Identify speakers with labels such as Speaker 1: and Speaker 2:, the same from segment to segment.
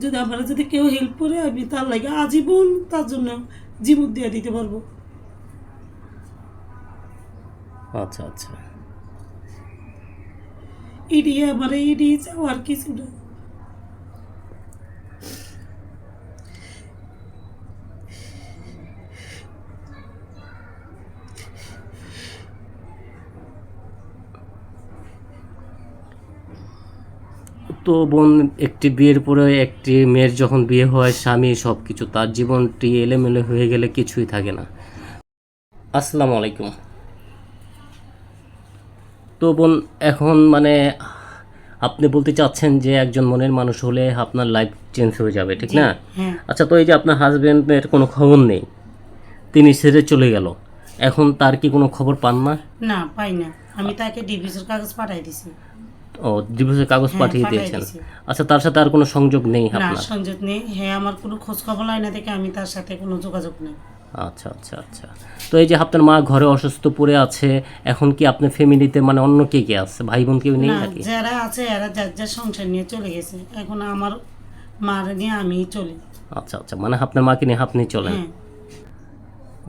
Speaker 1: যদি আমার যদি কেউ হেল্প করে আমি তার লাগে আজীবন তার জন্য জীবন দিয়ে দিতে পারব।
Speaker 2: আচ্ছা আচ্ছা।
Speaker 1: এটি আমার এটি চাও আর কিছু না।
Speaker 2: তো বোন একটি বিয়ের পরে একটি মেয়ের যখন বিয়ে হয় স্বামী সব কিছু তার জীবনটি এলেমেলে হয়ে গেলে কিছুই থাকে না। আসসালামু আলাইকুম। তো বোন এখন মানে আপনি বলতে চাচ্ছেন যে একজন মনের মানুষ হলে আপনার লাইফ চেঞ্জ হয়ে যাবে ঠিক না?
Speaker 1: হ্যাঁ।
Speaker 2: আচ্ছা তো এই যে আপনার হাজবেন্ডের কোনো খবর নেই তিনি ছেড়ে চলে গেল এখন তার কি কোনো খবর পান না?
Speaker 1: না পাই না। আমি তাকে ডিভিসের কাগজ পাঠাই দিছি।
Speaker 2: ও ডিভোর্সের কাগজ
Speaker 1: হ্যাঁ,
Speaker 2: পাঠিয়ে দিয়েছেন। আচ্ছা তার সাথে আর কোনো সংযোগ নেই
Speaker 1: না
Speaker 2: আপনার?
Speaker 1: সংযোগ নেই। হ্যাঁ আমার কোনো খোঁজ খবর লাই না দেখে আমি তার সাথে কোনো যোগাযোগ নেই।
Speaker 2: আচ্ছা আচ্ছা আচ্ছা। তো এই যে আপনার মা ঘরে অসুস্থ পড়ে আছে এখন কি আপনার ফ্যামিলিতে মানে অন্য কে কে আছে? ভাই বোন কেউ নেই নাকি?
Speaker 1: যারা আছে এরা যার যার সংসার নিয়ে চলে গেছে। এখন আমার মার নিয়ে আমি চলি।
Speaker 2: আচ্ছা আচ্ছা মানে আপনার মাকে নিয়ে আপনি চলেন।
Speaker 1: হ্যাঁ।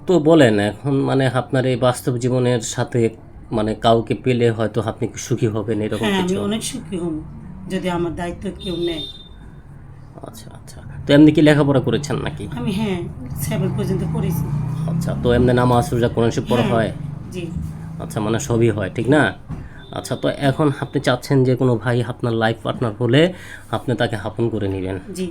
Speaker 2: তো বলেন এখন মানে আপনার এই বাস্তব জীবনের সাথে মানে কাউকে পেলে হয়তো আপনি সুখী হবেন এরকম
Speaker 1: হ্যাঁ আমি
Speaker 2: কিছু
Speaker 1: অনেক সুখী হব যদি আমার দায়িত্ব কেউ নেয়।
Speaker 2: আচ্ছা আচ্ছা। তো এমনি কি লেখাপড়া করেছেন নাকি?
Speaker 1: আমি হ্যাঁ সেভেন পর্যন্ত পড়েছি।
Speaker 2: আচ্ছা তো এমনি নামাজ রোজা কোরআন শরীফ পড়া
Speaker 1: হ্যাঁ।
Speaker 2: হয়?
Speaker 1: জি।
Speaker 2: আচ্ছা মানে সবই হয় ঠিক না? আচ্ছা তো এখন আপনি চাচ্ছেন যে কোনো ভাই আপনার লাইফ পার্টনার হলে আপনি তাকে হাপন করে নেবেন।
Speaker 1: জি।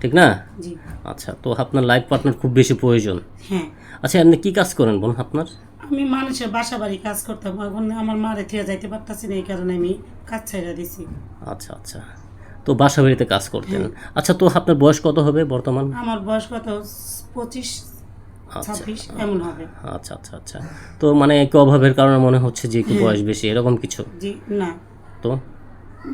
Speaker 2: ঠিক না?
Speaker 1: জি।
Speaker 2: আচ্ছা তো আপনার লাইফ পার্টনার খুব বেশি প্রয়োজন।
Speaker 1: হ্যাঁ।
Speaker 2: আচ্ছা এমনি কি কাজ করেন বোন আপনার?
Speaker 1: আমি মানুষের বাসা বাড়ি কাজ করতাম এখন আমার মারে থিয়া যাইতে পারতাছি না এই কারণে আমি কাজ ছেড়ে দিছি।
Speaker 2: আচ্ছা আচ্ছা। তো বাসা বাড়িতে কাজ করতেন। আচ্ছা তো আপনার বয়স কত হবে বর্তমান?
Speaker 1: আমার বয়স কত? পঁচিশ
Speaker 2: আচ্ছা।
Speaker 1: এমন হবে।
Speaker 2: আচ্ছা আচ্ছা আচ্ছা। তো মানে একটু অভাবের কারণে মনে হচ্ছে যে একটু বয়স বেশি এরকম কিছু?
Speaker 1: জি না।
Speaker 2: তো?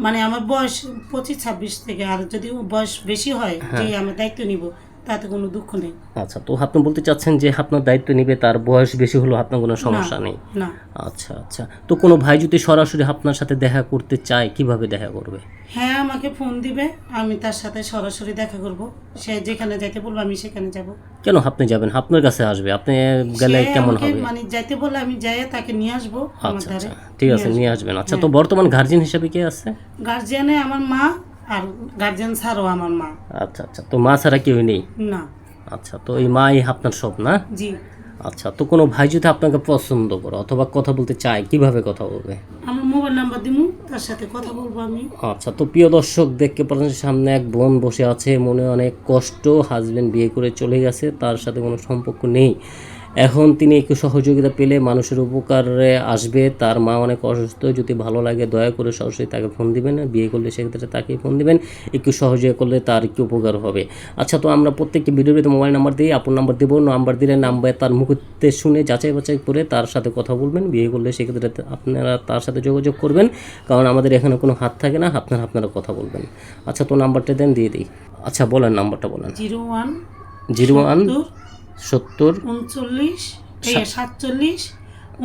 Speaker 1: মানে আমার বয়স পঁচিশ ছাব্বিশ থেকে আর যদি বয়স বেশি হয় যে আমি দায়িত্ব নিব তাতে কোনো দুঃখ নেই।
Speaker 2: আচ্ছা তো আপনি বলতে চাচ্ছেন যে আপনার দায়িত্ব নিবে তার বয়স বেশি হলো আপনার কোনো সমস্যা নেই?
Speaker 1: না।
Speaker 2: আচ্ছা আচ্ছা। তো কোনো ভাই যদি সরাসরি আপনার সাথে দেখা করতে চায় কীভাবে দেখা করবে?
Speaker 1: হ্যাঁ আমাকে ফোন দিবে আমি তার সাথে সরাসরি দেখা করব। সে যেখানে যাইতে বলব আমি সেখানে যাব।
Speaker 2: কেন আপনি যাবেন? আপনার কাছে আসবে আপনি গেলে কেমন হবে?
Speaker 1: মানে যাইতে বললে আমি যাই তাকে নিয়ে আসব
Speaker 2: আচ্ছা আচ্ছা। ঠিক আছে নিয়ে আসবেন। আচ্ছা তো বর্তমান গার্জিয়ান হিসাবে কে আছে?
Speaker 1: গার্জিয়ানে আমার মা আর গার্জিয়ান ছাড়াও আমার মা।
Speaker 2: আচ্ছা আচ্ছা। তো মা ছাড়া কেউ নেই?
Speaker 1: না।
Speaker 2: আচ্ছা তো এই মাই আপনার সব না?
Speaker 1: জি।
Speaker 2: আচ্ছা তো কোনো ভাই যদি আপনাকে পছন্দ করে অথবা কথা বলতে চায় কীভাবে কথা বলবে?
Speaker 1: আমার মোবাইল নাম্বার দিমু তার সাথে কথা বলব আমি।
Speaker 2: আচ্ছা তো প্রিয় দর্শক দেখতে পাচ্ছেন সামনে এক বোন বসে আছে। মনে অনেক কষ্ট হাজবেন্ড বিয়ে করে চলে গেছে তার সাথে কোনো সম্পর্ক নেই। এখন তিনি একটু সহযোগিতা পেলে মানুষের উপকারে আসবে। তার মা অনেক অসুস্থ যদি ভালো লাগে দয়া করে সরাসরি তাকে ফোন দিবেন। বিয়ে করলে সেক্ষেত্রে তাকেই ফোন দিবেন। একটু সহযোগিতা করলে তার একটু উপকার হবে। আচ্ছা তো আমরা প্রত্যেকটি ভিডিওতে মোবাইল নাম্বার দিই আপন নাম্বার দেবো নাম্বার দিলে নাম্বার তার মুহূর্তে শুনে যাচাই বাছাই করে তার সাথে কথা বলবেন। বিয়ে করলে সেক্ষেত্রে আপনারা তার সাথে যোগাযোগ করবেন। কারণ আমাদের এখানে কোনো হাত থাকে না আপনারা আপনারা কথা বলবেন। আচ্ছা তো নাম্বারটা দেন দিয়ে দিই। আচ্ছা বলেন নাম্বারটা বলেন।
Speaker 1: জিরো ওয়ান
Speaker 2: জিরো ওয়ান সত্তর
Speaker 1: উনচল্লিশ সাতচল্লিশ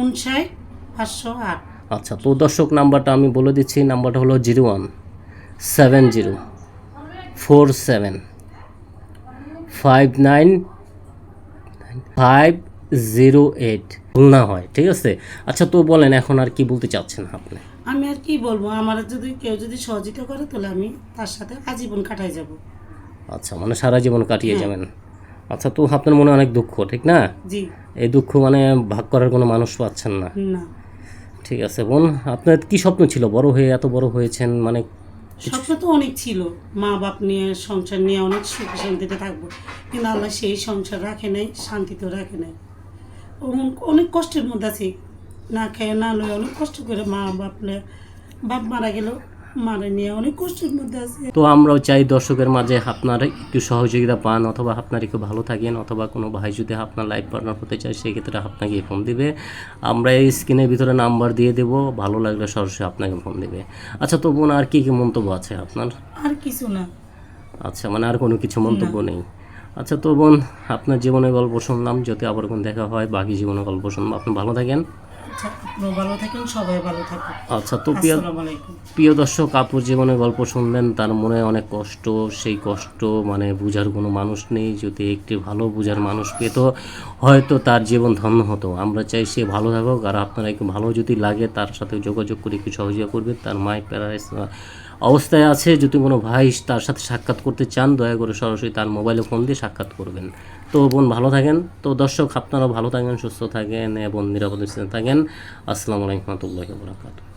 Speaker 1: উনষাট পাঁচশো আট।
Speaker 2: আচ্ছা তো দর্শক নাম্বারটা আমি বলে দিচ্ছি নাম্বারটা হলো zero one seven zero four seven five nine five zero eight. ভুল না হয় ঠিক আছে? আচ্ছা তো বলেন এখন আর কি বলতে চাচ্ছেন আপনি?
Speaker 1: আমি আর কি বলব আমার যদি কেউ যদি সহযোগিতা করে তাহলে আমি তার সাথে আজীবন কাটাই যাব।
Speaker 2: আচ্ছা মানে সারা জীবন কাটিয়ে যাবেন। আচ্ছা তো আপনার মনে অনেক দুঃখ ঠিক না?
Speaker 1: জি।
Speaker 2: এই দুঃখ মানে ভাগ করার কোনো মানুষ পাচ্ছেন না।
Speaker 1: না।
Speaker 2: ঠিক আছে বোন আপনার কি স্বপ্ন ছিল? বড় হয়ে এত বড় হয়েছেন মানে
Speaker 1: স্বপ্ন তো অনেক ছিল। মা বাপ নিয়ে সংসার নিয়ে অনেক সুখ শান্তিতে থাকব। কিন্তু আল্লাহ সেই সংসার রাখে নাই শান্তিতেও রাখে নাই। অনেক কষ্টের মধ্যে আছি। না খেয়ে না লয়ে অনেক কষ্ট করে মা বাপলে বাপ মারা গেল। মারা নিয়ে অনেক কষ্টের মধ্যে আছে।
Speaker 2: তো আমরাও চাই দর্শকের মাঝে আপনার একটু সহযোগিতা পান অথবা আপনার একটু ভালো থাকেন অথবা কোনো ভাই যদি আপনার লাইফ পার্টনার হতে চায় সেক্ষেত্রে আপনাকে ফোন দিবে। আমরা এই স্ক্রিনের ভিতরে নাম্বার দিয়ে দেব ভালো লাগলে সরাসরি আপনাকে ফোন দিবে। আচ্ছা তো বোন আর কি কি মন্তব্য আছে আপনার?
Speaker 1: আর কিছু না।
Speaker 2: আচ্ছা মানে আর কোনো কিছু মন্তব্য নেই। আচ্ছা তো বোন আপনার জীবনের গল্প শুনলাম যদি আবার কোন দেখা হয় বাকি জীবনের গল্প শুনব। আপনি ভালো থাকেন।
Speaker 1: আচ্ছা ভালো থাকেন সবাই ভালো থাকুন
Speaker 2: আচ্ছা তো প্রিয় প্রিয় দর্শক আপুর জীবনের গল্প শুনলেন তার মনে অনেক কষ্ট সেই কষ্ট মানে বুঝার কোনো মানুষ নেই। যদি একটি ভালো বুঝার মানুষ পেত হয়তো তার জীবন ধন্য হতো। আমরা চাই সে ভালো থাকুক আর আপনারা একটু ভালো যদি লাগে তার সাথে যোগাযোগ করে একটু সহযোগিতা করবেন। তার মায়ের প্যারালাইস অবস্থায় আছে, যদি কোনো ভাই তার সাথে সাক্ষাৎ করতে চান, দয়া করে সরাসরি তার মোবাইলে ফোন দিয়ে সাক্ষাৎ করবেন। তো বোন, ভালো থাকেন। তো দর্শক আপনারা ভালো থাকেন, সুস্থ থাকেন এবং নিরাপদে থাকেন। আসসালামু আলাইকুম রহমতুল্লাহ বরাকাতুহ।